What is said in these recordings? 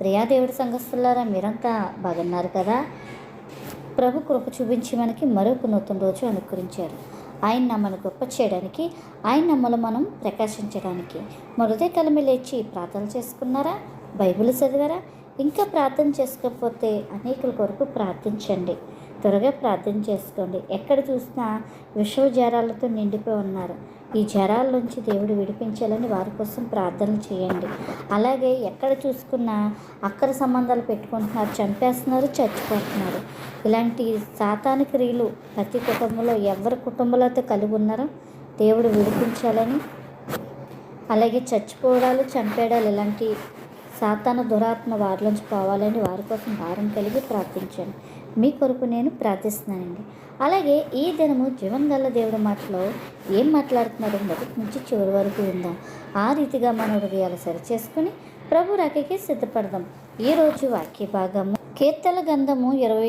ప్రియాదేవుడి సంఘస్థులారా మీరంతా బాగున్నారు కదా? ప్రభు కృప చూపించి మనకి మరొక నూతన రోజు అనుకరించారు ఆయన నమ్మను గొప్ప చేయడానికి ఆయన నమ్మలు మనం ప్రకాశించడానికి. మరుదే కలిమి లేచి ప్రార్థన చేసుకున్నారా? బైబిల్ చదివారా? ఇంకా ప్రార్థన చేసుకోకపోతే అనేకుల కొరకు ప్రార్థించండి. త్వరగా ప్రార్థన చేసుకోండి. ఎక్కడ చూసినా విషవ నిండిపోయి ఉన్నారు. ఈ జ్వరాల నుంచి దేవుడు విడిపించాలని వారి కోసం ప్రార్థన చేయండి. అలాగే ఎక్కడ చూసుకున్నా అక్కర సంబంధాలు పెట్టుకుంటున్నారు చంపేస్తున్నారు చచ్చిపోతున్నారు. ఇలాంటి సాతానిక క్రియలు ప్రతి కుటుంబంలో ఎవరి కుటుంబంలో అయితే కలిగి ఉన్నారో దేవుడు విడిపించాలని. అలాగే చచ్చిపోవడాలు చంపేయడాలు ఇలాంటి సాతాన దురాత్మ వారిలోంచి పోవాలని వారి కోసం భారం కలిగి ప్రార్థించాను మీ కొరకు నేను ప్రార్థిస్తున్నానండి. అలాగే ఈ దినము జీవన్ గల్ల దేవుడి మాటలో ఏం మాట్లాడుతున్నారో మొదటి నుంచి చివరి వరకు విందాం. ఆ రీతిగా మన హృదయాలు సరిచేసుకుని ప్రభు రకకి సిద్ధపడదాం. ఈరోజు వాక్య భాగము కీర్తల గంధము ఇరవై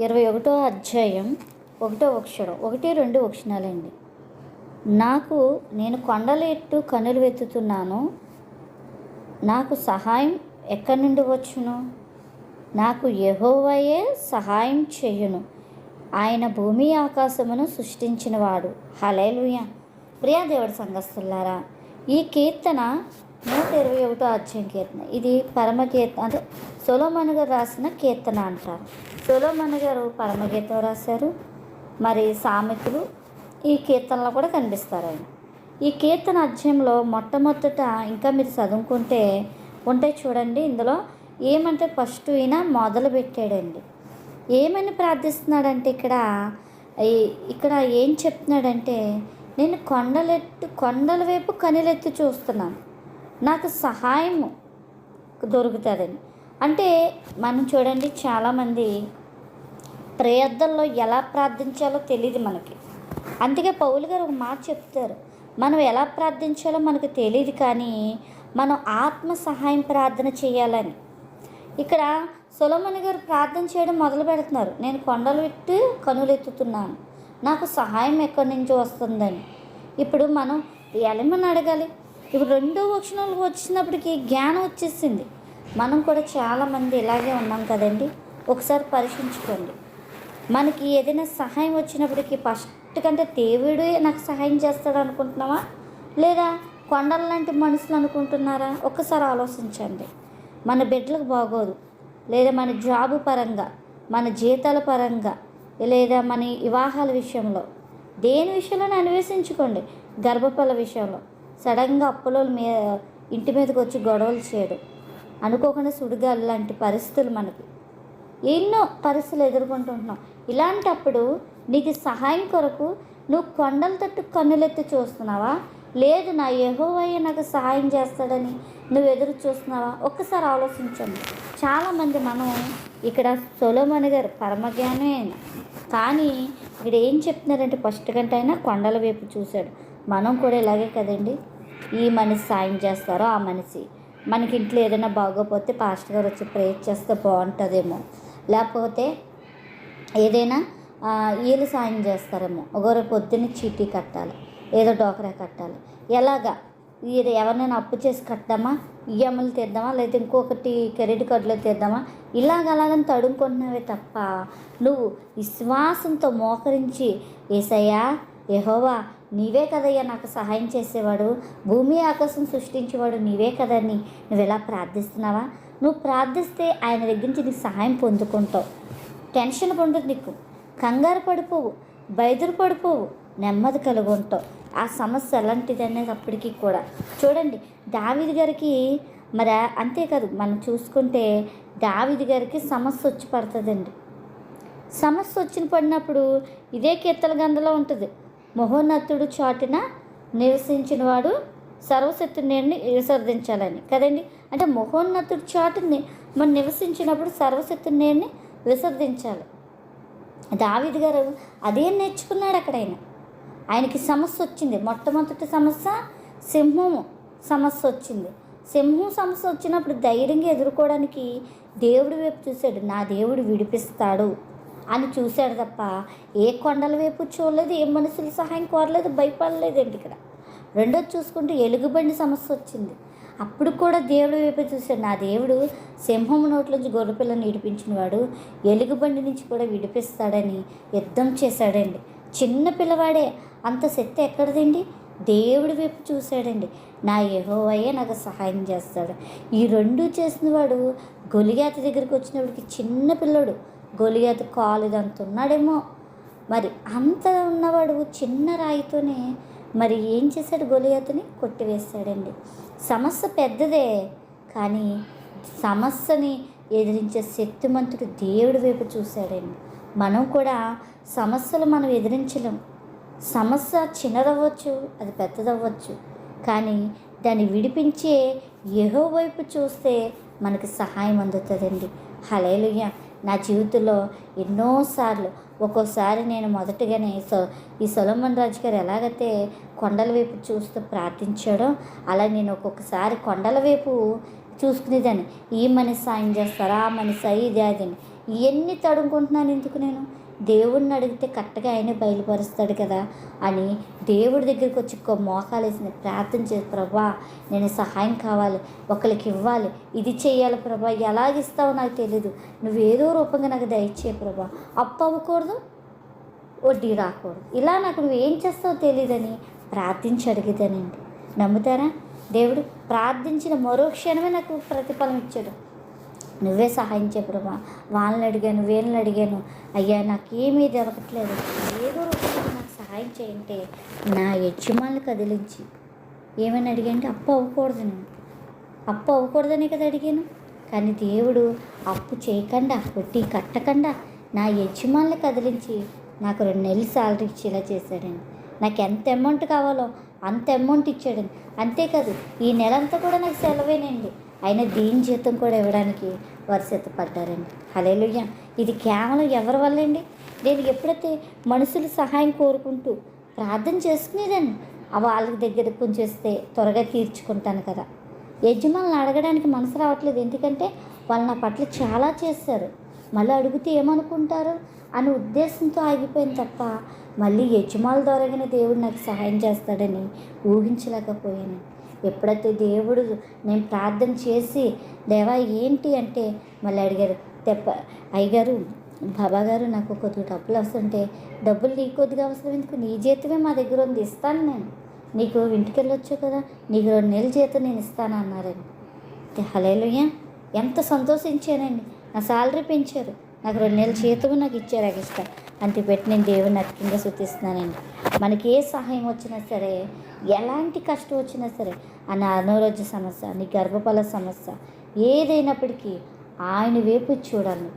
ఇరవై ఒకటో అధ్యాయం ఒకటో అక్షరం ఒకటి రెండు అక్షరాలండి నాకు నేను కొండల ఎట్టు కనులు వెతుతున్నాను నాకు సహాయం ఎక్కడి నుండి వచ్చును? నాకు ఎహోవయే సహాయం చేయును. ఆయన భూమి ఆకాశమును సృష్టించినవాడు. హలేలుయ ప్రియాదేవుడు సంఘస్థులారా ఈ కీర్తన నూట ఇరవై ఒకటో అధ్యాయం కీర్తన. ఇది పరమ కీర్తన అంటే సొలోమన్ గారు రాసిన కీర్తన అంటారు. సొలోమన్ గారు పరమగీతం రాశారు. మరి సామెతలు ఈ కీర్తనలో కూడా కనిపిస్తారు ఆయన. ఈ కీర్తన అధ్యాయంలో మొట్టమొదట ఇంకా మీరు చదువుకుంటే ఉంటాయి చూడండి ఇందులో ఏమంటే ఫస్ట్ ఈయన మొదలు పెట్టాడండి ఏమని ప్రార్థిస్తున్నాడంటే ఇక్కడ ఇక్కడ ఏం చెప్తున్నాడంటే నేను కొండలెట్టు కొండల వైపు కనులెత్తి చూస్తున్నాను. నాకు సహాయం దొరుకుతుందని. అంటే మనం చూడండి చాలామంది ప్రయత్నంలో ఎలా ప్రార్థించాలో తెలియదు మనకి. అందుకే పౌలు గారు ఒక మాట చెప్తారు మనం ఎలా ప్రార్థించాలో మనకు తెలియదు కానీ మనం ఆత్మ సహాయం ప్రార్థన చేయాలని. ఇక్కడ సులమణి గారు ప్రార్థన చేయడం మొదలు పెడుతున్నారు. నేను కొండలు విట్టి కనులెత్తుతున్నాను. నాకు సహాయం ఎక్కడి నుంచి వస్తుందని. ఇప్పుడు మనం ఎలమని అడగాలి. ఇప్పుడు రెండో వక్షణాలు వచ్చినప్పటికి జ్ఞానం వచ్చేసింది. మనం కూడా చాలామంది ఇలాగే ఉన్నాం కదండి. ఒకసారి పరీక్షించుకోండి. మనకి ఏదైనా సహాయం వచ్చినప్పటికీ ఫస్ట్ కంటే దేవుడే నాకు సహాయం చేస్తాడు అనుకుంటున్నావా? లేదా కొండల లాంటి మనుషులు అనుకుంటున్నారా? ఒక్కసారి ఆలోచించండి. మన బిడ్డలకు బాగోదు. లేదా మన జాబు పరంగా మన జీతాల పరంగా లేదా మన వివాహాల విషయంలో. దేని విషయంలో అన్వేషించుకోండి. గర్భఫల విషయంలో. సడన్గా అప్పులో మీ ఇంటి మీదకి వచ్చి గొడవలు చేయడం. అనుకోకుండా సుడిగాలు లాంటి పరిస్థితులు మనకి. ఎన్నో పరిస్థితులు ఎదుర్కొంటుంటున్నాం ఇలాంటప్పుడు నీకు సహాయం కొరకు నువ్వు కొండల తట్టు కన్నులెత్తి చూస్తున్నావా? లేదు నా యహోవయ్య నాకు సహాయం చేస్తాడని నువ్వు ఎదురు చూస్తున్నావా? ఒక్కసారి ఆలోచించండి. చాలామంది మనం ఇక్కడ సొలోమణి గారు పరమజ్ఞానమే ఆయన కానీ ఇక్కడ ఏం చెప్తున్నారంటే ఫస్ట్ గంట అయినా కొండల వైపు చూశాడు. మనం కూడా ఇలాగే కదండి. ఈ మనిషి సాయం చేస్తారో ఆ మనిషి. మనకి ఇంట్లో ఏదైనా బాగోపోతే పాస్టర్ గారు వచ్చి ప్రేయర్ చేస్తే బాగుంటుందేమో. లేకపోతే ఏదైనా వీళ్ళు సాయం చేస్తారేమో. ఒకరు పొద్దున్న చీటీ కట్టాలి. ఏదో డోకరా కట్టాలి. ఎలాగా? ఇది ఎవరినైనా అప్పు చేసి కట్టామా ఈఎంఐలు తీద్దామా? లేదా ఇంకొకటి క్రెడిట్ కార్డులో తీద్దామా? ఇలాగ అలాగని తడుముకుంటున్నావే తప్ప. నువ్వు విశ్వాసంతో మోకరించి ఏసయ్యా యెహోవా నీవే కదయ్యా నాకు సహాయం చేసేవాడు. భూమి ఆకాశం సృష్టించేవాడు నీవే కదని నువ్వు ఎలా ప్రార్థిస్తున్నావా? నువ్వు ప్రార్థిస్తే ఆయన దగ్గర నుంచి నీకు సహాయం పొందుకుంటావు. టెన్షన్ పొందదు నీకు. కంగారు పడిపోవు. బయదురు పడిపోవు. నెమ్మది కలిగి ఉంటావు ఆ సమస్య ఎలాంటిది అనేది కూడా. చూడండి దావిది గారికి మరి అంతేకాదు మనం చూసుకుంటే దావిది గారికి సమస్య వచ్చి పడుతుందండి. సమస్య వచ్చిన పడినప్పుడు ఇదే కీర్తన గంధలో ఉంటుంది. మహోన్నతుడు చాటున నివసించిన వాడు సర్వశక్తుని విసర్జించాలని. కదండి? అంటే మహోన్నతుడి చాటుని మనం నివసించినప్పుడు సర్వశక్తుని విసర్జించాలి. దావిది గారు అదే నేర్చుకున్నాడు అక్కడైనా. ఆయనకి సమస్య వచ్చింది. మొట్టమొదటి సమస్య సింహము సమస్య వచ్చింది. సింహం సమస్య వచ్చినప్పుడు ధైర్యంగా ఎదుర్కోవడానికి దేవుడి వైపు చూశాడు. నా దేవుడు విడిపిస్తాడు అని చూశాడు తప్ప ఏ కొండల వైపు చూడలేదు ఏ మనుషుల సహాయం కోరలేదు భయపడలేదండి ఇక్కడ. రెండోది చూసుకుంటే ఎలుగుబండి సమస్య వచ్చింది. అప్పుడు కూడా దేవుడి వైపు చూశాడు. నా దేవుడు సింహం నోట్లోంచి గొర్రెపిల్లని విడిపించిన వాడు ఎలుగుబండి నుంచి కూడా విడిపిస్తాడని యుద్ధం చేశాడండి. చిన్న పిల్లవాడే అంత శక్తి ఎక్కడదండి? దేవుడి వైపు చూశాడండి. నా యెహోవయ్యే నాకు సహాయం చేస్తాడు. ఈ రెండు చేసిన వాడు గొలియాత దగ్గరికి వచ్చినప్పటికి చిన్న పిల్లడు. గొలియాత కాలుదంత ఉన్నాడేమో. మరి అంత ఉన్నవాడు చిన్న రాయితోనే మరి ఏం చేశాడు గొలియాతని కొట్టివేశాడండి సమస్య పెద్దదే. కానీ సమస్యని ఎదిరించే శక్తిమంతుడు దేవుడి వైపు చూశాడండి. మనం కూడా సమస్యలు మనం ఎదిరించలేం. సమస్య చిన్నదవ్వచ్చు అది పెద్దదవ్వచ్చు. కానీ దాన్ని విడిపించే ఏహో వైపు చూస్తే మనకి సహాయం అందుతుందండి. హలేలుయ్య నా జీవితంలో ఎన్నోసార్లు ఒక్కోసారి నేను మొదటగానే సో ఈ సొలమన్ రాజు గారు ఎలాగైతే కొండల వైపు చూస్తూ ప్రార్థించాడో అలా నేను ఒక్కొక్కసారి కొండల వైపు చూసుకునేదాన్ని. ఈ మనిషి సాయం చేస్తారా ఆ మనిషి ఇది అది అని. ఇవన్నీ తడుముకుంటున్నాను ఎందుకు నేను? దేవుడిని అడిగితే కరెక్ట్గా ఆయనే బయలుపరుస్తాడు కదా అని దేవుడి దగ్గరికి వచ్చి ఒక్క మోకాలు వేసింది ప్రార్థన చేసి ప్రభా నేను సహాయం కావాలి ఒకరికి ఇవ్వాలి ఇది చేయాలి ప్రభా ఎలాగిస్తావో నాకు తెలీదు నువ్వు ఏదో రూపంగా నాకు దయచే ప్రభా అప్పు అవ్వకూడదు వడ్డీ రాకూడదు ఇలా నాకు నువ్వు ఏం చేస్తావో తెలియదని ప్రార్థించి అడిగిదానండి నమ్ముతారా? దేవుడు ప్రార్థించిన మరో క్షణమే నాకు ప్రతిఫలం ఇచ్చాడు. నువ్వే సహాయం చేయ ప్రభా వాళ్ళని అడిగాను వీళ్ళని అడిగాను. అయ్యా నాకేమీ దొరకట్లేదు ఏదో రూపంలో నాకు సహాయం చేయంటే నా యజమానులు కదిలించి ఏమని అడిగాంటే అప్పు అవ్వకూడదు నేను. అప్పు అవ్వకూడదనే కదా అడిగాను. కానీ దేవుడు అప్పు చేయకుండా వడ్డీ కట్టకుండా నా యజమానులు కదిలించి నాకు రెండు నెలలు సాలరీ ఇచ్చేలా చేశాడండి. నాకు ఎంత అమౌంట్ కావాలో అంత అమౌంట్ ఇచ్చాడండి. అంతేకాదు ఈ నెలంతా కూడా నాకు సెలవేనండి. అయినా దీని జీతం కూడా ఇవ్వడానికి వారు సిద్ధపడ్డారండి. హలేలుయ్య ఇది కేవలం ఎవరి వల్ల అండి నేను ఎప్పుడైతే మనుషులు సహాయం కోరుకుంటూ ప్రార్థన చేసుకునేదాన్ని ఆ వాళ్ళ దగ్గర కొంచెం త్వరగా తీర్చుకుంటాను కదా. యజమానులు అడగడానికి మనసు రావట్లేదు. ఎందుకంటే వాళ్ళు నా పట్ల చాలా చేశారు. మళ్ళీ అడిగితే ఏమనుకుంటారు? అనే ఉద్దేశంతో ఆగిపోయింది తప్ప మళ్ళీ యజమానుల ద్వారాగానే దేవుడు నాకు సహాయం చేస్తాడని ఊహించలేకపోయాను. ఎప్పుడైతే దేవుడు నేను ప్రార్థన చేసి దేవా ఏంటి? అంటే మళ్ళీ అడిగారు తెప్ప అయ్యగారు బాబా గారు నాకు కొద్దిగా డబ్బులు వస్తుంటే డబ్బులు నీ కొద్దిగా అవసరం ఎందుకు? నీ జీతమే మా దగ్గర ఉంది ఇస్తాను నేను. నీకు ఇంటికి వెళ్ళొచ్చు కదా నీకు రెండు నెలల జీతం నేను ఇస్తాను అన్నారండి హలేలుయ్య ఎంత సంతోషించానండి నా శాలరీ పెంచారు. నాకు రెండు నెలల చేతులు నాకు ఇచ్చారు ఎక్స్ట్రా అంతే పెట్టి నేను దేవుని అతికింగా శుద్ధిస్తున్నానండి మనకి ఏ సహాయం వచ్చినా సరే ఎలాంటి కష్టం వచ్చినా సరే అన్న అనారోగ్య సమస్య నీ గర్భఫల సమస్య ఏదైనప్పటికీ ఆయన వైపు చూడాలి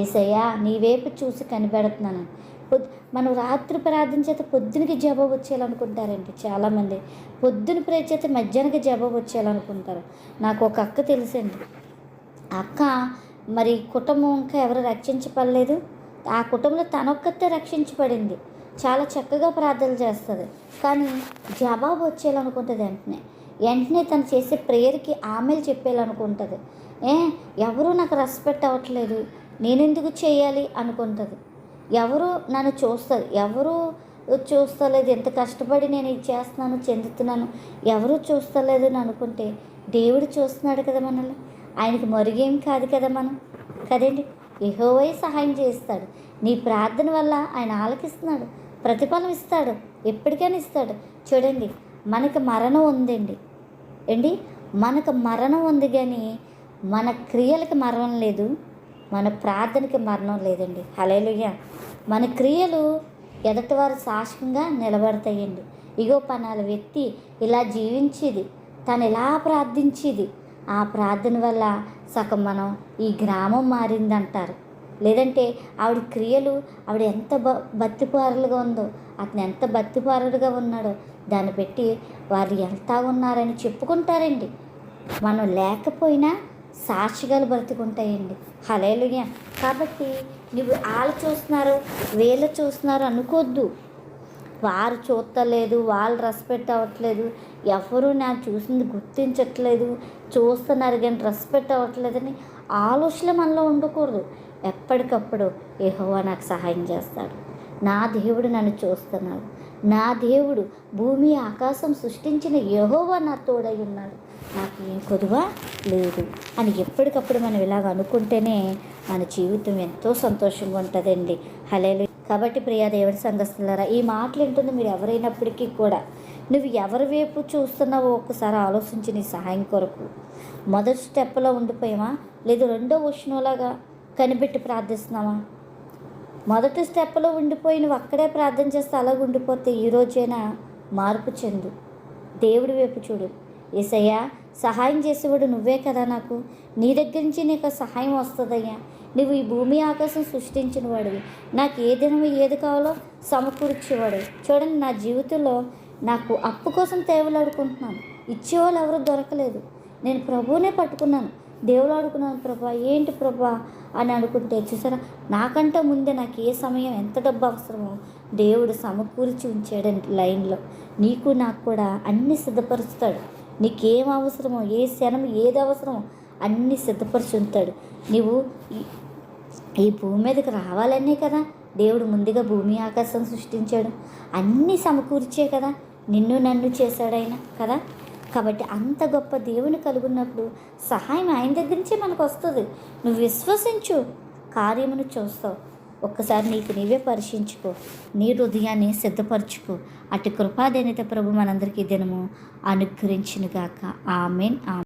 ఏసయ్యా నీ వైపు చూసి కనిపెడుతున్నాను. పొద్దు మనం రాత్రి ప్రార్థన చేత పొద్దునకి జవాబు వచ్చేయాలనుకుంటారండి చాలామంది. పొద్దున ప్రే చేత మధ్యాహ్నకి జవాబు వచ్చేయాలనుకుంటారు. నాకు ఒక అక్క తెలుసండి. అక్క మరి కుటుంబం ఇంకా ఎవరు రక్షించబడలేదు. ఆ కుటుంబంలో తనొక్కతే రక్షించబడింది. చాలా చక్కగా ప్రార్థనలు చేస్తుంది. కానీ జవాబు వచ్చేయాలనుకుంటుంది వెంటనే. వెంటనే తను చేసే ప్రేయర్కి ఆమెలు చెప్పేయాలనుకుంటుంది. ఏ ఎవరు నాకు రెస్పెక్ట్ అవ్వట్లేదు? నేనెందుకు చేయాలి అనుకుంటుంది. ఎవరు నన్ను చూస్తుంది ఎవరు చూస్తలేదు? ఎంత కష్టపడి నేను ఇది చేస్తున్నాను చెందుతున్నాను? ఎవరు చూస్తలేదు అని అనుకుంటే దేవుడు చూస్తున్నాడు కదా మనల్ని. ఆయనకి మరుగేం కాదు కదా మనం. కదండి? ఎహోవై సహాయం చేస్తాడు నీ ప్రార్థన వల్ల ఆయన ఆలకిస్తున్నాడు. ప్రతిఫలం ఇస్తాడు. ఎప్పటికైనా ఇస్తాడు. చూడండి మనకు మరణం ఉందండి. ఏంటి? మనకు మరణం ఉంది కానీ మన క్రియలకి మరణం లేదు. మన ప్రార్థనకి మరణం లేదండి. హలేలుయ్య మన క్రియలు ఎదటివారు సాక్ష్యంగా నిలబడతాయండి. ఇగో పనాల వ్యక్తి ఇలా జీవించేది. తను ఎలా ప్రార్థించేది. ఆ ప్రార్థన వల్ల సగం మనం ఈ గ్రామం మారిందంటారు. లేదంటే ఆవిడ క్రియలు ఆవిడ ఎంత బ బత్తిపారులుగా ఉందో అతను ఎంత బత్తిపారుడుగా ఉన్నాడో దాన్ని పెట్టి వారు ఎంత ఉన్నారని చెప్పుకుంటారండి. మనం లేకపోయినా సాక్షిగాలు బ్రతుకుంటాయండి. హలేలుగా కాబట్టి నువ్వు వాళ్ళు చూస్తున్నారు వీళ్ళు చూస్తున్నారు అనుకోవద్దు వారు చూస్తలేదు వాళ్ళు రెస్పెక్ట్ అవ్వట్లేదు ఎవరు నాకు చూసింది గుర్తించట్లేదు చూస్తున్నారు కానీ రెస్పెక్ట్ అవ్వట్లేదని ఆలోచన మనలో ఉండకూడదు. ఎప్పటికప్పుడు ఏహోవా నాకు సహాయం చేస్తాడు. నా దేవుడు నన్ను చూస్తున్నాడు. నా దేవుడు భూమి ఆకాశం సృష్టించిన యహోవా నా తోడై ఉన్నాడు. నాకు ఏం కొదువా? లేదు. అని ఎప్పటికప్పుడు మనం ఇలాగ అనుకుంటేనే మన జీవితం ఎంతో సంతోషంగా ఉంటుందండి. హలేలు కాబట్టి ప్రియా దేవుడి సంఘస్థులారా ఈ మాటలు ఏంటుందో మీరు ఎవరైనప్పటికీ కూడా నువ్వు ఎవరి వైపు చూస్తున్నావో ఒక్కసారి ఆలోచించి నీ సహాయం కొరకు. మొదటి స్టెప్లో ఉండిపోయావా? లేదు రెండో ఉష్ణంలాగా కనిపెట్టి ప్రార్థిస్తున్నావా? మొదటి స్టెప్లో ఉండిపోయి నువ్వు అక్కడే ప్రార్థన చేస్తే అలాగ ఉండిపోతే ఈ రోజైనా మార్పు చెందు. దేవుడి వైపు చూడు. ఏసయ్యా సహాయం చేసేవాడు నువ్వే కదా నాకు. నీ దగ్గర నుంచి నీకు సహాయం వస్తుందయ్యా. నువ్వు ఈ భూమి ఆకాశం సృష్టించిన వాడివి. నాకు ఏ దినం ఏది కావాలో సమకూర్చేవాడు. చూడండి నా జీవితంలో నాకు అప్పు కోసం తేవలాడుకుంటున్నాను. ఇచ్చేవాళ్ళు ఎవరు దొరకలేదు. నేను ప్రభువునే పట్టుకున్నాను. దేవుడు ఆడుకున్నాను ప్రభా ఏంటి ప్రభా? అని అనుకుంటే చూసారా? నాకంటే ముందే నాకు ఏ సమయం ఎంత డబ్బు అవసరమో దేవుడు సమకూర్చి ఉంచాడండి లైన్లో. నీకు నాకు కూడా అన్ని సిద్ధపరుస్తాడు. నీకేం అవసరమో ఏ శనం ఏది అవసరమో అన్ని సిద్ధపరిచి ఉంటాడు నువ్వు ఈ భూమి మీదకి రావాలనే కదా దేవుడు ముందుగా భూమి ఆకాశం సృష్టించాడు. అన్నీ సమకూర్చే కదా నిన్ను నన్ను చేశాడైనా కదా? కాబట్టి అంత గొప్ప దేవుని కలుగున్నప్పుడు సహాయం ఆయన దగ్గర నుంచే మనకు వస్తుంది. నువ్వు విశ్వసించు కార్యమును చూస్తావు. ఒక్కసారి నీకు నీవే పరీక్షించుకో నీ హృదయాన్ని సిద్ధపరచుకో. అటు కృపాదేనిత ప్రభు మనందరికీ దినము అనుగ్రహించినగాక. ఆమెన్ ఆమె